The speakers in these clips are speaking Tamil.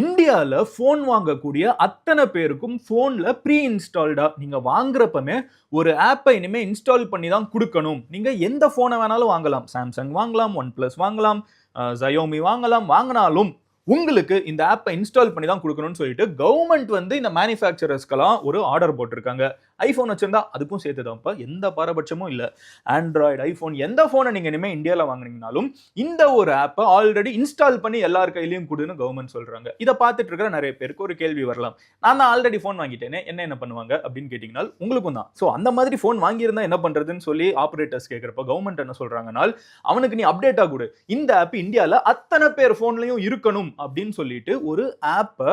இந்தியாவில் ஃபோன் வாங்கக்கூடிய அத்தனை பேருக்கும் ஃபோனில் ப்ரீ இன்ஸ்டால்டாக நீங்கள் வாங்குறப்பமே ஒரு ஆப்பை இனிமேல் இன்ஸ்டால் பண்ணி தான் கொடுக்கணும். நீங்கள் எந்த ஃபோனை வேணாலும் வாங்கலாம். சாம்சங் வாங்கலாம் ஒன் ப்ளஸ் வாங்கலாம் ஜயோமி வாங்கலாம் வாங்கினாலும் உங்களுக்கு இந்த ஆப்பை இன்ஸ்டால் பண்ணி தான் கொடுக்கணும்னு சொல்லிட்டு கவர்மெண்ட் வந்து இந்த மேனுஃபேக்சரர்ஸ்க்கெல்லாம் ஒரு ஆர்டர் போட்டிருக்காங்க. ஐஃபோன் வச்சிருந்தா அதுக்கும் சேர்த்து தான்ப்பா எந்த பாரபட்சமும் இல்லை. ஆண்ட்ராய்டு ஐஃபோன் எந்த ஃபோனை நீங்கள் இனிமேல் இந்தியாவில் வாங்கினீங்கனாலும் இந்த ஒரு ஆப்பை ஆல்ரெடி இன்ஸ்டால் பண்ணி எல்லார் கையிலையும் கொடுன்னு கவர்மெண்ட் சொல்கிறாங்க இதை பார்த்துட்டு இருக்கிற நிறைய பேருக்கு ஒரு கேள்வி வரலாம். நான் தான் ஆல்ரெடி ஃபோன் வாங்கிட்டேனே என்ன என்ன பண்ணுவாங்க அப்படின்னு கேட்டிங்கன்னா உங்களுக்கும் தான். ஸோ அந்த மாதிரி ஃபோன் வாங்கியிருந்தா என்ன பண்ணுறதுன்னு சொல்லி ஆப்ரேட்டர்ஸ் கேட்குறப்ப கவர்மெண்ட் என்ன சொல்கிறாங்கன்னா அவனுக்கு நீ அப்டேட்டாக கொடு. இந்த ஆப் இந்தியாவில் அத்தனை பேர் ஃபோன்லையும் இருக்கணும் அப்படின்னு சொல்லிட்டு ஒரு ஆப்பை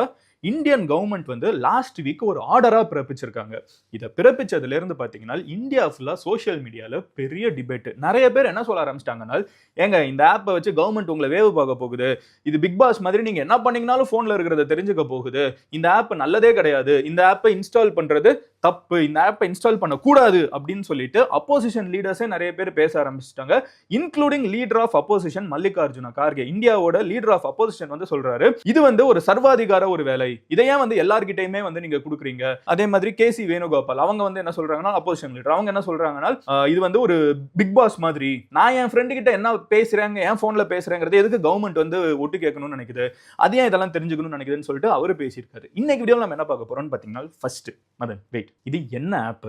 இந்தியன் கவர்மெண்ட் வந்து லாஸ்ட் வீக் ஒரு ஆர்டராக பிறப்பிச்சிருக்காங்க. இதை பிறப்பிச்சதுல இருந்து பார்த்தீங்கன்னா இந்தியா ஃபுல்லாக சோஷியல் மீடியாவில் பெரிய டிபேட் நிறைய பேர் என்ன சொல்ல ஆரம்பிச்சிட்டாங்கன்னா ஏங்க இந்த ஆப்பை வச்சு கவர்மெண்ட் உங்களை வேவு பார்க்க போகுது. இது பிக் பாஸ் மாதிரி நீங்கள் என்ன பண்ணீங்கனாலும் ஃபோனில் இருக்கிறத தெரிஞ்சுக்க போகுது. இந்த ஆப் நல்லதே கிடையாது. இந்த ஆப்பை இன்ஸ்டால் பண்ணுறது தப்பு. இந்த ஆப்பை இன்ஸ்டால் பண்ணக்கூடாது அப்படின்னு சொல்லிட்டு அப்போசிஷன் லீடர்ஸே நிறைய பேர் பேச ஆரம்பிச்சிட்டாங்க. Including leader of opposition Mallikarjuna Kharge. இந்தியாவோட லீடர் ஆஃப் அப்போசிஷன் வந்து சொல்றாரு இது வந்து ஒரு சர்வாதிகார ஒரு வேலை. இதை ஏன் வந்து எல்லார்கிட்டயுமே வந்து நீங்க கொடுக்குறீங்க? அதே மாதிரி கே சி வேணுகோபால் அவங்க வந்து என்ன சொல்றாங்கன்னா அப்போசிஷன் லீடர் அவங்க என்ன சொல்றாங்கன்னா இது வந்து ஒரு பிக் பாஸ் மாதிரி. நான் என் ஃப்ரெண்டு கிட்ட என்ன பேசுறாங்க என் போன்ல பேசுறேங்கிறது எதுக்கு கவர்மெண்ட் வந்து ஒட்டு கேட்கணும்னு நினைக்குது? அது ஏன் இதெல்லாம் தெரிஞ்சுக்கணும்னு நினைக்குதுன்னு சொல்லிட்டு அவரு பேசியிருக்காரு. இன்னைக்கு வீடியோ நம்ம என்ன பார்க்க போறோம்னு பாத்தீங்கன்னா ஃபர்ஸ்ட் மதன் வெயிட் இது என்ன ஆப்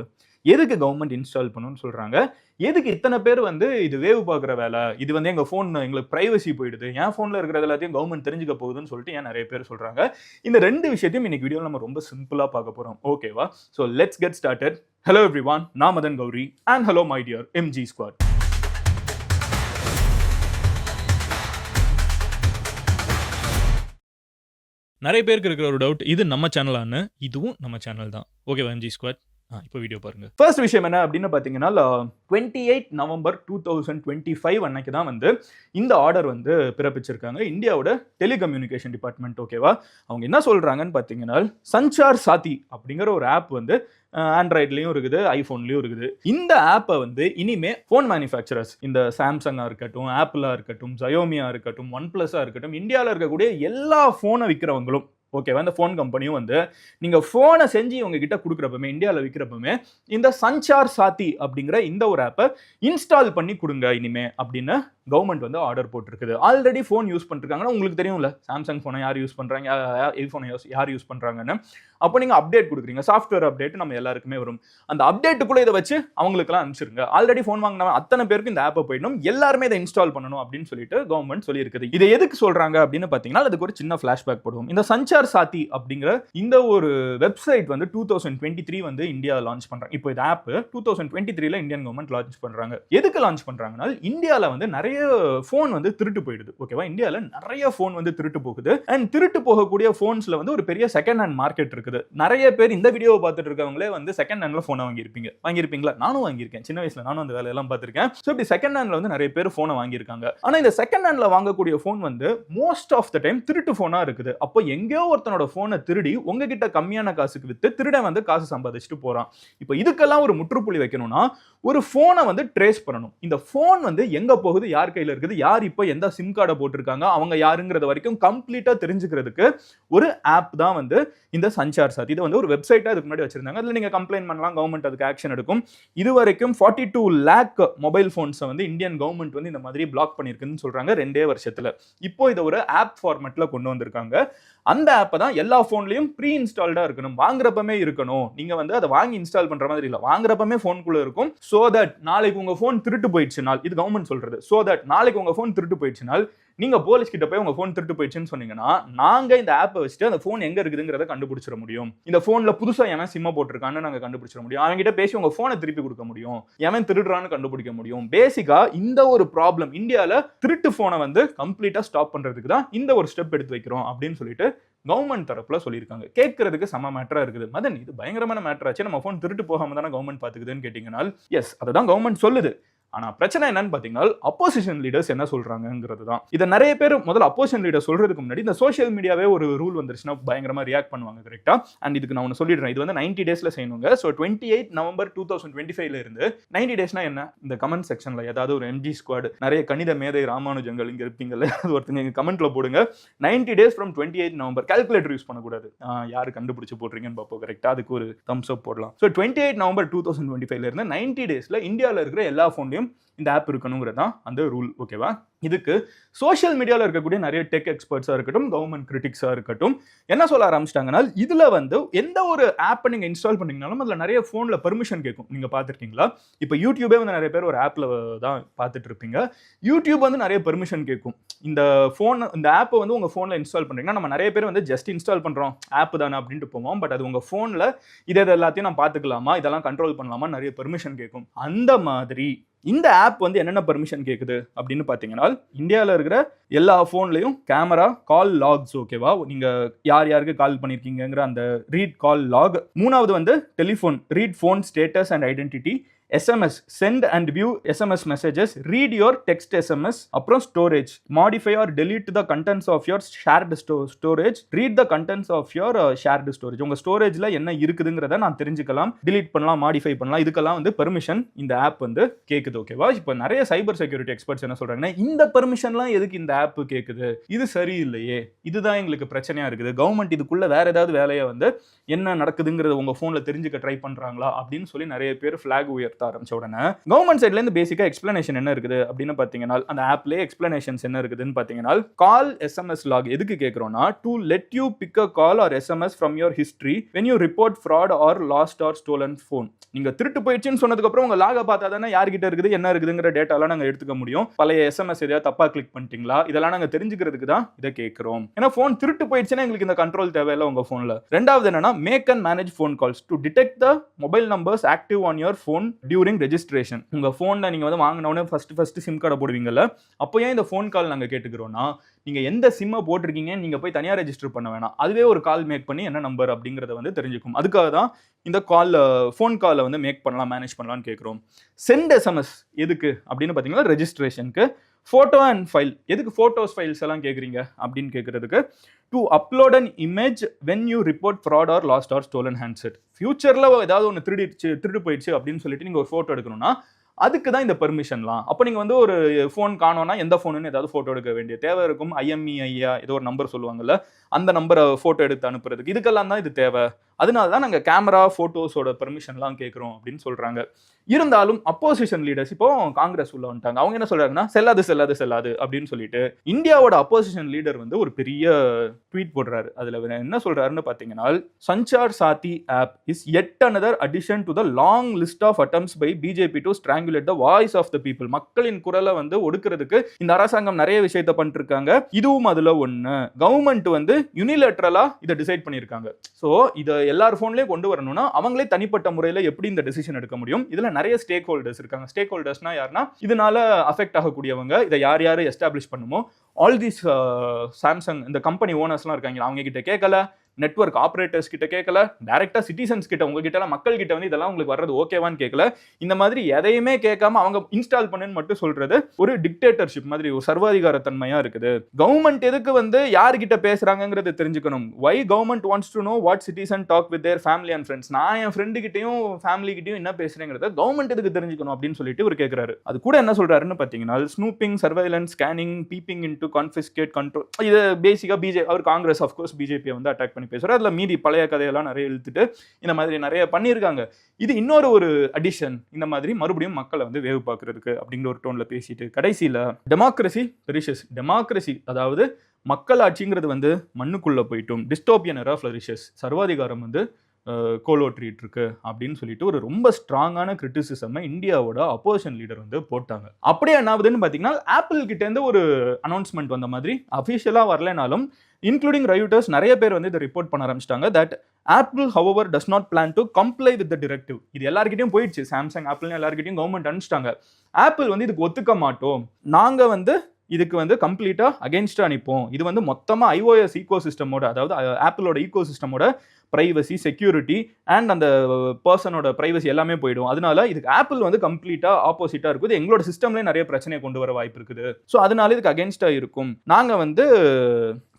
எதுக்கு கவர்மெண்ட் இன்ஸ்டால் பண்ணணும்னு சொல்றாங்க? எதுக்கு இத்தனை பேர் வந்து இது வேவு பார்க்குற வேலை? இது வந்து எங்க ஃபோன் எங்களுக்கு பிரைவசி போயிடுது. என் ஃபோன்ல இருக்கிறது எல்லாத்தையும் கவர்மெண்ட் தெரிஞ்சுக்க போகுதுன்னு சொல்லிட்டு ஏன் நிறைய பேர் சொல்றாங்க? இந்த ரெண்டு விஷயத்தையும் இன்னைக்கு வீடியோவில் நம்ம ரொம்ப சிம்பிளாக பார்க்க போறோம். ஓகேவா so let's get started hello everyone நான் Madan Gowri. And hello my dear MG squad நிறைய பேருக்கு இருக்கிற ஒரு டவுட் இது நம்ம சேனலான்னு இதுவும் நம்ம சேனல் தான். ஓகேவா எம்ஜி ஸ்குவாட் இப்போ வீடியோ பாருங்க. ஃபர்ஸ்ட் விஷயம் என்ன அப்படின்னு பார்த்தீங்கன்னா twenty eight November two thousand twenty five அன்னைக்கு தான் வந்து இந்த ஆர்டர் வந்து பிறப்பிச்சிருக்காங்க. இந்தியாவோட டெலிகம்யூனிகேஷன் டிபார்ட்மெண்ட் ஓகேவா அவங்க என்ன சொல்கிறாங்கன்னு பார்த்தீங்கன்னா சஞ்சார் சாத்தி அப்படிங்கிற ஒரு ஆப் வந்து ஆண்ட்ராய்ட்லேயும் இருக்குது ஐஃபோன்லேயும் இருக்குது. இந்த ஆப்பை வந்து இனிமே ஃபோன் மேனுஃபேக்சரர்ஸ் இந்த சாம்சங்காக இருக்கட்டும் ஆப்பிளாக இருக்கட்டும் ஜயோமியாக இருக்கட்டும் ஒன் ப்ளஸ்ஸாக இருக்கட்டும் இந்தியாவில் இருக்கக்கூடிய எல்லா ஃபோனை விற்கிறவங்களும் ஓகேவா இந்த ஃபோன் கம்பெனியும் வந்து நீங்கள் ஃபோனை செஞ்சு இவங்க கிட்ட கொடுக்குறப்பமே இந்தியாவில் விற்கிறப்பமே இந்த சஞ்சார் சாத்தி அப்படிங்கிற இந்த ஒரு ஆப்பை இன்ஸ்டால் பண்ணி கொடுங்க இனிமே அப்படின்னு கவர்மெண்ட் வந்து ஆர்டர் போட்டிருக்குது. ஆல்ரெடி ஃபோன் யூஸ் பண்ணிருக்காங்கன்னா உங்களுக்கு தெரியும்ல சாம்சங் ஃபோனை யார் யூஸ் பண்ணுறாங்க ஐஃபோனை யார் யூஸ் பண்ணுறாங்கன்னு அப்போ நீங்கள் அப்டேட் கொடுக்குறீங்க. சாஃப்ட்வேர் அப்டேட் நம்ம எல்லாருக்குமே வரும். அந்த அப்டேட்டுக்குள்ளே இதை வச்சு அவங்களுக்குலாம் அனுப்பிச்சிருங்க. ஆல்ரெடி ஃபோன் வாங்கினவன் அத்தனை பேருக்கு இந்த ஆப்பை போயிடணும். எல்லாருமே இதை இன்ஸ்டால் பண்ணணும் அப்படின்னு சொல்லிட்டு கவர்மெண்ட் சொல்லியிருக்குது. இதை எதுக்கு சொல்கிறாங்க அப்படின்னு பார்த்தீங்கன்னா அதுக்கு ஒரு சின்ன ஃப்ளாஷ்பேக் போடுவோம். இந்த சஞ்சார் சாத்தி அப்படிங்கிற இந்த ஒரு வெப்சைட் வந்து டூ தௌசண்ட் டுவெண்ட்டி த்ரீ வந்து இந்தியா லான்ச் பண்ணுறாங்க இப்போ இந்த ஆப் டூ தௌசண்ட் டுவெண்ட்டி த்ரீல இந்தியன் கவர்மெண்ட் லான்ச் பண்ணுறாங்க எதுக்கு லான்ச் பண்ணுறாங்கன்னா இந்தியாவில் வந்து நிறைய ஃபோன் வந்து திருட்டு போயிடுது. ஓகேவா இந்தியாவில் நிறைய ஃபோன் வந்து திருட்டு போகுது. அண்ட் திருட்டு போகக்கூடிய ஃபோன்ஸில் வந்து ஒரு பெரிய செகண்ட் ஹேண்ட் மார்க்கெட் இருக்குது. நிறைய பேர் இந்த வீடியோவை பார்த்துட்டு இருக்கவங்களே வந்து செகண்ட் ஹேண்ட்ல ஃபோனை வாங்கியிருப்பீங்க. வாங்கியிருப்பீங்களா? நானும் வாங்கியிருக்கேன். சின்ன வயசில் நானும் அந்த வேலையெல்லாம் பார்த்துருக்கேன். ஸோ இப்படி செகண்ட் ஹேண்ட்ல வந்து நிறைய பேர் ஃபோனை வாங்கியிருக்காங்க. ஆனால் இந்த செகண்ட் ஹேண்ட்ல வாங்கக்கூடிய ஃபோன் வந்து மோஸ்ட் ஆஃப் த டைம் திருட்டு ஃபோனாக இருக்குது. அப்போ எங்கேயோ ஒருத்தனோட ஃபோனை திருடி உங்ககிட்ட கம்மியான காசுக்கு விற்று திருடன் வந்து காசு சம்பாதிச்சுட்டு போகிறான் இப்போ இதுக்கெல்லாம் ஒரு முற்றுப்புள்ளி வைக்கணும்னா ஒரு ஃபோனை வந்து ட்ரேஸ் பண்ணணும். இந்த ஃபோன் வந்து எங்கே போகுது? யார் யார் கையில் இருக்குது? யார் இப்போ எந்த சிம் கார்டை போட்டிருக்காங்க? அவங்க யாருங்கிறது வரைக்கும் கம்ப்ளீட்டாக தெரிஞ்சுக்கிறதுக்கு ஒரு ஆப் தான் வந்து இந்த சஞ்சார் சாத் இது வந்து ஒரு வெப்சைட்டாக இதுக்கு முன்னாடி வச்சிருந்தாங்க. அதில் நீங்கள் கம்ப்ளைண்ட் பண்ணலாம். கவர்மெண்ட் அதுக்கு ஆக்ஷன் எடுக்கும். இது வரைக்கும் ஃபார்ட்டி டூ லேக் மொபைல் ஃபோன்ஸை வந்து இந்தியன் கவர்மெண்ட் வந்து இந்த மாதிரி பிளாக் பண்ணியிருக்குன்னு சொல்கிறாங்க ரெண்டே வருஷத்தில். இப்போ இதை ஒரு ஆப் ஃபார்மெட்டில் கொண்டு வந்திருக்காங்க. அந்த ஆப்பை தான் எல்லா ஃபோன்லையும் ப்ரீ இன்ஸ்டால்டாக இருக்கணும். வாங்குறப்பமே இருக்கணும். நீங்கள் வந்து அதை வாங்கி இன்ஸ்டால் பண்ணுற மாதிரி இல்லை. வாங்குறப்பமே ஃபோனுக்குள்ளே இருக்கும். ஸோ தட் நாளைக்கு உங்கள் ஃபோன் திருட்டு போயிடுச்சுனால் இது கவர்மெண்ட் சொல்கிறது ஸோ தட் நாளைக்கு உங்க ஃபோன் திருட்டு போயிடுச்சுனால் நீங்க போலீஸ் கிட்ட போய் உங்க ஃபோன் திருட்டு போயிடுச்சுன்னு சொன்னீங்கன்னா நாங்க இந்த ஆப்பை வச்சுட்டு அந்த ஃபோன் எங்க இருக்குதுங்கிறத கண்டுபிடிச்சிட முடியும். இந்த ஃபோன்ல புதுசா எவன் சிம்மை போட்டிருக்கான்னு நாங்க கண்டுபிடிச்சிட முடியும். அவங்ககிட்ட பேசி உங்க ஃபோனை திருப்பி கொடுக்க முடியும். எவன் திருடுறான்னு கண்டுபிடிக்க முடியும். பேசிக்காக இந்த ஒரு ப்ராப்ளம் இந்தியாவில் திருட்டு ஃபோனை வந்து கம்ப்ளீட்டாக ஸ்டாப் பண்றதுக்கு தான் இந்த ஒரு ஸ்டெப் எடுத்து வைக்கிறோம் அப்படின்னு சொல்லிட்டு கவர்மெண்ட் தரப்புல சொல்லியிருக்காங்க. கேட்கறதுக்கு சம மேட்டரா இருக்குது. மதன் இது பயங்கரமான மேட்டராச்சு நம்ம ஃபோன் திருட்டு போகாம தானே கவர்மெண்ட் பாத்துக்குதுன்னு கேட்டீங்கன்னா எஸ் அதை தான் கவர்மெண்ட் சொல்லுது. ஆனா பிரச்சனை என்னன்னு பாத்தீங்கன்னா அப்போசிஷன் லீடர்ஸ் என்ன சொல்றாங்கங்கிறது தான் இதை நிறைய பேர் முதல்ல அப்போசிஷன் லீடர் சொல்றதுக்கு முன்னாடி இந்த சோஷியல் மீடியாவே ஒரு ரூல் வந்துருச்சுன்னா பயங்கரமா ரியாக்ட் பண்ணுவாங்க கரெக்டா அண்ட் இதுக்கு நான் ஒன்று சொல்லிடுறேன். இது வந்து நைன்டி டேஸ்ல செய்யணுங்க. So twenty eight November two thousand twenty ஃபைவ்ல இருந்து நைன்டி டேஸ்னா என்ன? இந்த கமெண்ட் செக்ஷன்ல ஏதாவது ஒரு எம்ஜி ஸ்குவாட் நிறைய கணித மேதை ராமானுஜங்கள் இங்க இருப்பீங்கல்ல அது ஒருத்தங்க இங்க கமெண்ட்ல போடுங்க. Ninety days from twenty eight November calculator use பண்ணக்கூடாது யார் கண்டுபிடிச்சு போடுறீங்கன்னு பார்ப்போம் கரெக்டா அதுக்கு ஒரு தம்ஸ் அப் போடலாம். So twenty eight November two thousand twenty ஃபைவ்ல இருந்து நைன்டி டேஸ்ல இந்தியாவில் இருக்கிற எல்லா ஃபோன்லையும் இந்த ஆப் இருக்கணுங்கிறது தான் அந்த ரூல் ஓகேவா இதுக்கு சோஷியல் மீடியாவில் இருக்கக்கூடிய நிறைய டெக் எக்ஸ்பர்ட்ஸாக இருக்கட்டும் கவர்மெண்ட் கிரிட்டிக்ஸாக இருக்கட்டும் என்ன சொல்ல ஆரம்பிச்சிட்டாங்கன்னா இதில் வந்து எந்த ஒரு ஆப்பை நீங்கள் இன்ஸ்டால் பண்ணிங்கனாலும் அதில் நிறைய ஃபோனில் பெர்மிஷன் கேட்கும். நீங்கள் பார்த்துருக்கீங்களா? இப்போ யூடியூபே வந்து நிறைய பேர் ஒரு ஆப்பில் தான் பார்த்துட்டு இருப்பீங்க. யூடியூப் வந்து நிறைய பெர்மிஷன் கேட்கும். இந்த ஃபோன் இந்த ஆப்பை வந்து உங்கள் ஃபோனில் இன்ஸ்டால் பண்ணுறீங்கன்னா நம்ம நிறைய பேர் வந்து ஜஸ்ட் இன்ஸ்டால் பண்ணுறோம் ஆப் தானே அப்படின்ட்டு போவோம். பட் அது உங்கள் ஃபோனில் இதை இது எல்லாத்தையும் நான் பார்த்துக்கலாமா? இதெல்லாம் கண்ட்ரோல் பண்ணலாமா நிறைய பெர்மிஷன் கேட்கும். அந்த மாதிரி இந்த ஆப் வந்து என்னென்ன பர்மிஷன் கேட்குது அப்படின்னு பார்த்தீங்கன்னா இந்தியாவில் இருக்கிற எல்லா ஃபோன்லையும் கேமரா கால் லாக்ஸ் ஓகேவா நீங்கள் யார் யாருக்கு கால் பண்ணியிருக்கீங்கிற அந்த ரீட் கால் லாக் மூணாவது வந்து telephone read phone status and identity SMS send and view SMS messages read your text SMS அப்புறம் storage modify or delete the contents of your shared ஸ்டோ storage read the contents of your shared storage உங்கள் ஸ்டோரேஜில் என்ன இருக்குதுங்கிறத நான் தெரிஞ்சுக்கலாம். டிலீட் பண்ணலாம் மாடிஃபை பண்ணலாம். இதுக்கெல்லாம் வந்து பெர்மிஷன் இந்த ஆப் வந்து கேட்குது ஓகேவா இப்போ நிறைய சைபர் செக்யூரிட்டி எக்ஸ்பர்ட்ஸ் என்ன சொல்கிறாங்கன்னா இந்த பெர்மிஷன்லாம் எதுக்கு இந்த ஆப் கேட்குது இது சரியில்லையே. இதுதான் எங்களுக்கு பிரச்சனையாக இருக்குது. கவர்மெண்ட் இதுக்குள்ள வேற ஏதாவது வேலையை வந்து என்ன நடக்குதுங்கிறத உங்கள் ஃபோனில் தெரிஞ்சுக்க ட்ரை பண்ணுறாங்களா அப்படின்னு சொல்லி நிறைய பேர் ஃப்ளாக் உயர்த்த ஆரம்பிச்ச உடனே கவர்மெண்ட் சைட்லேருந்து பேசிக்காக எக்ஸ்பிளனேஷன் என்ன இருக்குது அப்படின்னு பார்த்தீங்கன்னா அந்த ஆப்லேயே எக்ஸ்பிளனேஷன்ஸ் என்ன இருக்குதுன்னு பார்த்தீங்கன்னா கால் எஸ்எம்எஸ் லாக் எதுக்கு கேட்குறோம்னா to let you pick a call or SMS from your history when you report fraud or lost or stolen phone நீங்க திருட்டு போயிடுச்சுன்னு சொன்னதுக்கப்புறம் உங்க லாக பார்த்தா தானே யார்கிட்ட இருக்குது என்ன இருக்குதுங்கிற டேட்டாலாம் நாங்கள் எடுத்துக்க முடியும். பழைய எஸ்எம்எஸ் எதையாவது தப்பா கிளிக் பண்ணிட்டீங்களா? இதெல்லாம் நாங்கள் தெரிஞ்சுக்கிறதுக்கு தான் இதை கேட்குறோம் ஏன்னா ஃபோன் திருட்டு போயிடுச்சுன்னா எங்களுக்கு இந்த கண்ட்ரோல் தேவையில்லை உங்க ஃபோனில் ரெண்டாவது என்னன்னா make and manage phone calls to detect the mobile numbers active on your phone during registration உங்கள் ஃபோனில் நீங்கள் வந்து வாங்கினோடனே ஃபஸ்ட்டு ஃபஸ்ட்டு சிம் கார்டை போடுவீங்கல்ல அப்போ ஏன் இந்த ஃபோன் கால் நாங்கள் கேட்டுக்கிறோன்னா நீங்கள் எந்த சிம்மை போட்டிருக்கீங்க நீங்கள் போய் தனியாக ரெஜிஸ்டர் பண்ண வேணாம். அதுவே ஒரு கால் மேக் பண்ணி என்ன நம்பர் அப்படிங்கிறத வந்து தெரிஞ்சுக்கும். அதுக்காக தான் இந்த காலில் ஃபோன் காலை வந்து மேக் பண்ணலாம் மேனேஜ் பண்ணலாம்னு கேட்குறோம் சென்ட் எஸ்எம்எஸ் எதுக்கு? அப்படின்னு பார்த்தீங்கன்னா ரெஜிஸ்ட்ரேஷனுக்கு ஃபோட்டோ அண்ட் ஃபைல் எதுக்கு ஃபோட்டோஸ் ஃபைல்ஸ் எல்லாம் கேட்குறீங்க அப்படின்னு கேட்குறதுக்கு to upload an image when you report fraud or lost or stolen handset ஃபியூச்சரில் ஏதாவது ஒன்று திருடிச்சு திருடு போயிடுச்சு அப்படின்னு சொல்லிட்டு நீங்கள் ஒரு ஃபோட்டோ எடுக்கணும்னா அதுக்கு தான் இந்த பெர்மிஷன்லாம் அப்போ நீங்கள் வந்து ஒரு ஃபோன் காணோன்னா எந்த ஃபோனுன்னு ஏதாவது ஃபோட்டோ எடுக்க வேண்டிய தேவை இருக்கும். ஐஎம்இ ஐயா ஏதோ ஒரு நம்பர் சொல்லுவாங்கல்ல அந்த நம்பரை ஃபோட்டோ எடுத்து அனுப்புறதுக்கு. இதுக்கெல்லாம் தான் இது தேவை. அதனால தான் நாங்கள் கேமரா ஃபோட்டோஸோட பெர்மிஷன்லாம் கேட்குறோம் அப்படின்னு சொல்கிறாங்க இருந்தாலும் அப்போசிஷன் லீடர்ஸ் இப்போ காங்கிரஸ் உள்ள வந்துட்டாங்க. அவங்க என்ன சொல்றாங்கன்னா செல்லாது செல்லாது செல்லாது அப்படின்னு சொல்லிட்டு இந்தியாவோட அப்போசிஷன் லீடர் வந்து ஒரு பெரிய ட்வீட் போடுறாரு. அதுல என்ன சொல்றாருன்னு பாத்தீங்கன்னா Sanchar Saathi app is yet another addition to the long list of attempts by BJP to strangulate the voice of the people மக்களின் குரலை வந்து ஒடுக்கிறதுக்கு இந்த அரசாங்கம் நிறைய விஷயத்த பண்ணிருக்காங்க இதுவும் அதுல ஒண்ணு. கவர்மெண்ட் வந்து யூனிலேட்ரலா இதை டிசைட் பண்ணியிருக்காங்க. ஸோ இதை எல்லார் ஃபோன்லேயும் கொண்டு வரணும்னா அவங்களே தனிப்பட்ட முறையில் எப்படி இந்த டெசிஷன் எடுக்க முடியும்? இதில் நிறைய ஸ்டேக் ஹோல்டர்ஸ் இருக்காங்க. ஸ்டேக் ஹோல்டர்ஸ்னா யாருன்னா இதனால அஃபெக்ட் ஆகக்கூடியவங்க இதை யார் யார் எஸ்டாப்ளிஷ் பண்ணுமோ ஆல் தீஸ் சாம்சங் இந்த கம்பெனி ஓனர்ஸ்லாம் இருக்காங்க அவங்க கிட்ட கேட்கல நெட்வொர்க் ஆப்ரேட்டர்ஸ் கிட்ட கேட்கல டேரக்டா சிட்டிசன்ஸ் கிட்ட உங்ககிட்ட மக்கள் கிட்ட வந்து இதெல்லாம் உங்களுக்கு வர்றது ஓகேவான்னு கேட்கல இந்த மாதிரி எதையுமே கேட்காம அவங்க இன்ஸ்டால் பண்ணுன்னு மட்டும் சொல்றது ஒரு டிக்டேட்டர்ஷிப் மாதிரி ஒரு சர்வாதிகார தன்மையா இருக்குது. கவர்மெண்ட் எதுக்கு வந்து யார்கிட்ட பேசுறாங்கிறது தெரிஞ்சுக்கணும். Why government wants to know what citizen talk with their family and friends நான் என் ஃப்ரெண்டு கிட்டையும் ஃபேமிலி கிட்டையும் என்ன பேசுறேங்கிறத கவர்மெண்ட் எதுக்கு தெரிஞ்சுக்கணும் அப்படின்னு சொல்லிட்டு இவர் கேட்கிறாரு அது கூட என்ன சொல்றாருன்னு பாத்தீங்கன்னா snooping surveillance scanning peeping in to confiscate control இது பேசிக்கா பிஜே அவர் காங்கிரஸ் ஆஃப்கோர்ஸ் பிஜேபியை வந்து அட்டாக் பண்ணி பண்ணி பேசுகிறார் அதில் மீதி பழைய கதையெல்லாம் நிறைய இழுத்துட்டு இந்த மாதிரி நிறைய பண்ணியிருக்காங்க. இது இன்னொரு ஒரு அடிஷன் இந்த மாதிரி மறுபடியும் மக்களை வந்து வேவு பார்க்கறதுக்கு அப்படிங்கிற ஒரு டோனில் பேசிட்டு கடைசியில் டெமோக்ரஸி பெரிஷஸ் டெமோக்ரஸி அதாவது மக்களாட்சிங்கிறது வந்து மண்ணுக்குள்ளே போயிட்டும். டிஸ்டோபியன் எரா ஃப்ளரிஷஸ் சர்வாதிகாரம் வந்து அஹ், கோலோற்றிட்டு இருக்கு அப்படின்னு சொல்லிட்டு ஒரு ரொம்ப ஸ்ட்ராங்கான கிரிட்டிசிசமை இந்தியாவோட அப்போசிஷன் லீடர் வந்து போட்டாங்க. அப்படியே என்ன ஆகுதுன்னு பார்த்தீங்கன்னா ஆப்பிள் கிட்டேருந்து ஒரு அனௌன்ஸ்மெண்ட் வந்த மாதிரி அஃபிஷியலாக வரலைனாலும் இன்க்ளூடிங் ரைட்டர்ஸ் நிறைய பேர் வந்து இதை ரிப்போர்ட் பண்ண ஆரம்பிச்சிட்டாங்க that Apple however does not plan to comply with the directive இது எல்லாருக்கிட்டையும் போயிடுச்சு. சாம்சங் ஆப்பிள்னு எல்லாருக்கிட்டையும் கவர்மெண்ட் அனுப்பிச்சிட்டாங்க. ஆப்பிள் வந்து இதுக்கு ஒத்துக்க மாட்டோம். நாங்கள் வந்து இதுக்கு வந்து கம்ப்ளீட்டாக அகேன்ஸ்டாக நிற்போம் இது வந்து மொத்தமாக ஐஓஎஸ் ஈகோ சிஸ்டமோட அதாவது ஆப்பிளோட ஈகோ சிஸ்டமோட ப்ரைவசி செக்யூரிட்டி அண்ட் அந்த பர்சனோட ப்ரைவசி எல்லாமே போயிடும். அதனால இதுக்கு ஆப்பிள் வந்து கம்ப்ளீட்டாக ஆப்போசிட்டாக இருக்குது. எங்களோட சிஸ்டம்லேயே நிறைய பிரச்சனையை கொண்டு வர வாய்ப்பு இருக்குது. ஸோ அதனால இதுக்கு அகேன்ஸ்டாக இருக்கும். நாங்கள் வந்து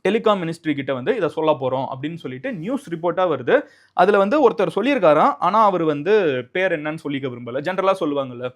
டெலிகாம் மினிஸ்ட்ரி கிட்ட வந்து இதை சொல்ல போகிறோம் அப்படின்னு சொல்லிட்டு நியூஸ் ரிப்போர்ட்டாக வருது. அதில் வந்து ஒருத்தர் சொல்லியிருக்காராம். ஆனால் அவர் வந்து பேர் என்னன்னு சொல்லிக்க விரும்பல. ஜென்ரலாக சொல்லுவாங்கல்ல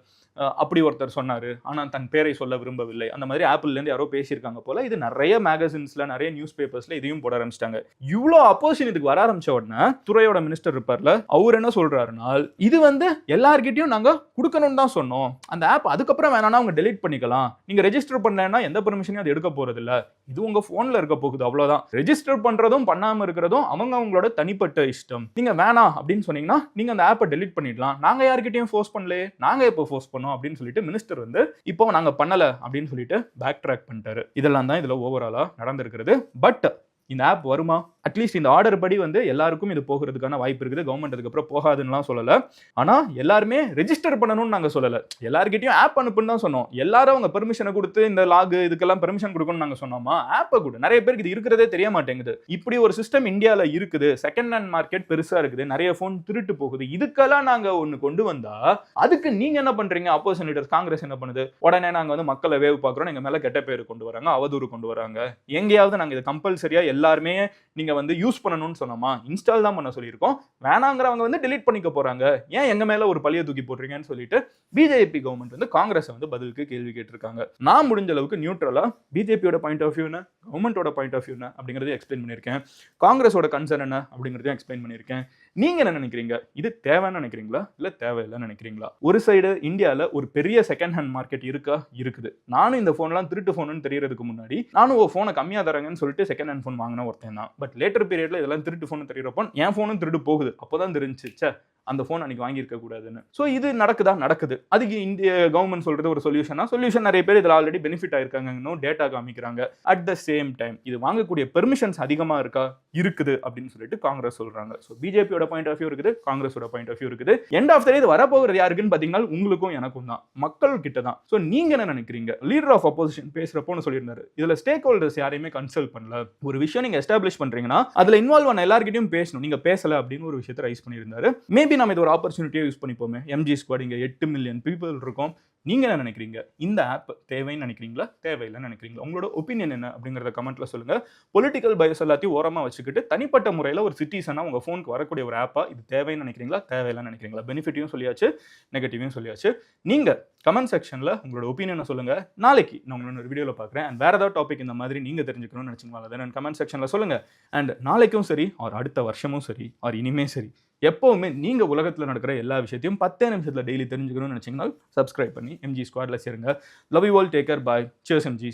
அப்படி ஒருத்தர் சொன்னார். ஆனால் தன் பேரை சொல்ல விரும்பவில்லை. அந்த மாதிரி ஆப்பிள்லேருந்து யாரோ பேசியிருக்காங்க போல். இது நிறைய மேகசின்ஸில் நிறைய நியூஸ் பேப்பர்ஸில் இதையும் போட ஆரம்பிச்சிட்டாங்க. இவ்வளோ அப்போசிஷன் இதுக்கு வர ஆரம்பிச்ச உடனே துறையோட மினிஸ்டர் இருப்பார்ல அவர் என்ன சொல்றாருன்னா இது வந்து எல்லார்கிட்டையும் நாங்கள் கொடுக்கணும்னு தான் சொன்னோம். அந்த ஆப் அதுக்கப்புறம் வேணாம்னா அவங்க டெலீட் பண்ணிக்கலாம். நீங்கள் ரெஜிஸ்டர் பண்ணலன்னா எந்த பெர்மிஷனையும் அது எடுக்க போகிறதில்ல இது உங்கள் ஃபோனில் இருக்க போகுது. அவ்வளவுதான். ரெஜிஸ்டர் பண்ணுறதும் பண்ணாமல் இருக்கிறதும் அவங்க அவங்களோட தனிப்பட்ட இஷ்டம். நீங்கள் வேணாம் அப்படின்னு சொன்னீங்கன்னா நீங்கள் அந்த ஆப்பை டெலீட் பண்ணிடலாம். நாங்கள் யார்கிட்டையும் ஃபோர்ஸ் பண்ணல நாங்கள் இப்போ ஃபோர்ஸ் பண்ணோம் அப்படின்னு சொல்லிட்டு மினிஸ்டர் வந்து இப்போ நாங்கள் பண்ணலை அப்படின்னு சொல்லிட்டு பேக் ட்ராக் பண்ணிட்டாரு. இதெல்லாம் தான் இதில் ஓவராலாக நடந்திருக்கிறது. பட் இந்த ஆப் வருமா? அட்லீஸ்ட் இந்த ஆர்டர் படி வந்து எல்லாருக்கும் இது போகிறதுக்கான வாய்ப்பு இருக்குது. கவர்மெண்ட் அதுக்கப்புறம் போகாதுன்னுலாம் சொல்லலை. ஆனால் எல்லாருமே ரெஜிஸ்டர் பண்ணணும்னு நாங்கள் சொல்லலை. எல்லாருக்கிட்டையும் ஆப் அனுப்புன்னு தான் சொன்னோம். எல்லாரும் அவங்க பெர்மிஷனை கொடுத்து இந்த லாகு இதுக்கெல்லாம் பெர்மிஷன் கொடுக்கணும்னு நாங்கள் சொன்னோமா? ஆப்பை கூட. நிறைய பேருக்கு இது இருக்கிறதே தெரிய மாட்டேங்குது இப்படி ஒரு சிஸ்டம் இந்தியாவில் இருக்குது. செகண்ட் ஹேண்ட் மார்க்கெட் பெருசாக இருக்குது. நிறைய ஃபோன் திருட்டு போகுது. இதுக்கெல்லாம் நாங்கள் ஒன்று கொண்டு வந்தால் அதுக்கு நீங்கள் என்ன பண்ணுறீங்க அப்போசிஷன் லீடர்ஸ் காங்கிரஸ் என்ன பண்ணுது? உடனே நாங்கள் வந்து மக்களை வேவு பார்க்குறோம். எங்கள் மேலே கெட்ட பேர் கொண்டு வராங்க அவதூறு கொண்டு வராங்க. எங்கேயாவது நாங்கள் இது கம்பல்சரியாக எல்லாருமே நீங்கள் வந்து யூஸ் பண்ணணும்னு சொன்னோமா? இன்ஸ்டால் தான் பண்ண சொல்லியிருக்கோம். வேணாங்கிறவங்க வந்து டிலீட் பண்ணிக்க போகிறாங்க ஏன் எங்கள் மேலே ஒரு பழிய தூக்கி போடுறீங்கன்னு சொல்லிட்டு பிஜேபி கவர்மெண்ட் வந்து காங்கிரஸை வந்து பதிலுக்கு கேள்வி கேட்டிருக்காங்க. நான் முடிஞ்ச அளவுக்கு நியூட்ரலா பிஜேபியோட பாயிண்ட் ஆஃப் வியூ என்ன? கவர்மெண்டோட பாயிண்ட் ஆஃப் வியூ என்ன? அப்படிங்கிறதையும் எக்ஸ்பிளைன் பண்ணியிருக்கேன். காங்கிரஸோட கன்சர்ன் என்ன? அப்படிங்கிறதையும் எக்ஸ்பிளைன் பண்ணியிருக்கேன். நீங்க என்ன நினைக்கிறீங்க? இது தேவைன்னு நினைக்கிறீங்களா? இல்ல தேவையில்லைன்னு நினைக்கிறீங்களா? ஒரு சைடு இந்தியாவில ஒரு பெரிய செகண்ட் ஹேண்ட் மார்க்கெட் இருக்கா? இருக்குது. நானும் இந்த ஃபோன்லாம் திருட்டு ஃபோனுன்னு தெரியறதுக்கு முன்னாடி நானும் ஒரு ஃபோனை கம்மியா தராங்கன்னு சொல்லிட்டு செகண்ட் ஹேண்ட் ஃபோன் வாங்கின ஒருத்தன் தான். பட் லேட்டர் பீரியட்ல இதெல்லாம் திருட்டு ஃபோன் தெரியறப்போ என் ஃபோனும் திருட்டு போகுது. அப்போதான் தெரிஞ்சுச்சு அந்த ஃபோன் அன்னைக்கு வாங்கியிருக்க கூடாதுன்னு. ஸோ இது நடக்குதா? நடக்குது. அதுக்கு இந்திய கவர்மெண்ட் சொல்றது ஒரு சொல்யூஷனா சொல்யூஷன் நிறைய பேர் இதில் ஆல்ரெடி பெனிஃபிட் ஆயிருக்காங்க. இன்னும் டேட்டா காமிக்கிறாங்க. அட் த சேம் டைம் இது வாங்கக்கூடிய பெர்மிஷன்ஸ் அதிகமாக இருக்கா? இருக்குது அப்படின்னு சொல்லிட்டு காங்கிரஸ் சொல்றாங்க. ஸோ பிஜேபியோட பாயிண்ட் ஆஃப் வியூ இருக்குது காங்கிரஸோட பாயிண்ட் ஆஃப் வியூ இருக்குது. எண்ட் ஆஃப் த இது வரப்போகிறது யாருக்குன்னு பார்த்தீங்கன்னா உங்களுக்கும் எனக்கும் தான். மக்கள் கிட்ட தான். ஸோ நீங்க என்ன நினைக்கிறீங்க? லீடர் ஆஃப் அப்போசிஷன் பேசுறப்போன்னு சொல்லியிருந்தாரு. இதுல ஸ்டேக் ஹோல்டர்ஸ் யாரையுமே கன்சல்ட் பண்ணல. ஒரு விஷயம் நீங்க எஸ்டாப்ளிஷ் பண்றீங்கன்னா அதுல இன்வால்வ் ஆன எல்லாருக்கிட்டையும் பேசணும். நீங்க பேசல அப்படின்னு ஒரு விஷயத்தை ரைஸ் பண்ணியிருந்தாரு. மேபி நம்ம இது ஒரு ஆப்பர்ச்சுனிட்டியாக யூஸ் பண்ணிப்போமே. எம்ஜி ஸ்குவாட் இங்கே எட்டு மில்லியன் பீப்புள் இருக்கும். நீங்கள் என்ன நினைக்கிறீங்க? இந்த ஆப் தேவைன்னு நினைக்கிறீங்களா? தேவையில்லைன்னு நினைக்கிறீங்களா? உங்களோட ஒப்பீனியன் என்ன அப்படிங்கிறத கமெண்ட்ல சொல்லுங்கள் பொலிட்டிக்கல் பயஸ் எல்லாத்தையும் ஓரமாக வச்சுக்கிட்டு தனிப்பட்ட முறையில் ஒரு சிட்டிசனாக உங்கள் ஃபோனுக்கு வரக்கூடிய ஒரு ஆப்பா இது தேவைன்னு நினைக்கிறீங்களா? தேவையில்லைன்னு நினைக்கிறீங்களா? பெனிஃபிட்டையும் சொல்லியாச்சு நெகட்டிவையும் சொல்லியாச்சு. நீங்கள் கமெண்ட் செக்ஷனில் உங்களோட ஒப்பீனியனை சொல்லுங்கள் நாளைக்கு நான் உங்களோட ஒரு வீடியோவில் பார்க்குறேன். அண்ட் வேறு ஏதாவது டாபிக் இந்த மாதிரி நீங்கள் தெரிஞ்சுக்கணும்னு நினச்சிங்களா அதை கமெண்ட் செக்ஷனில் சொல்லுங்கள் அண்ட் நாளைக்கும் சரி ஆர் அடுத்த வருஷமும் சரி ஆர் இனிமே சரி எப்பவுமே நீங்க உலகத்துல நடக்கிற எல்லா விஷயத்தையும் பத்தே நிமிஷத்துல டெய்லி தெரிஞ்சுக்கணும்னு நினைச்சீங்கன்னா சப்ஸ்கிரைப் பண்ணி எம்ஜி ஸ்குவாடில் சேருங்க. Love you all take care bye cheers MG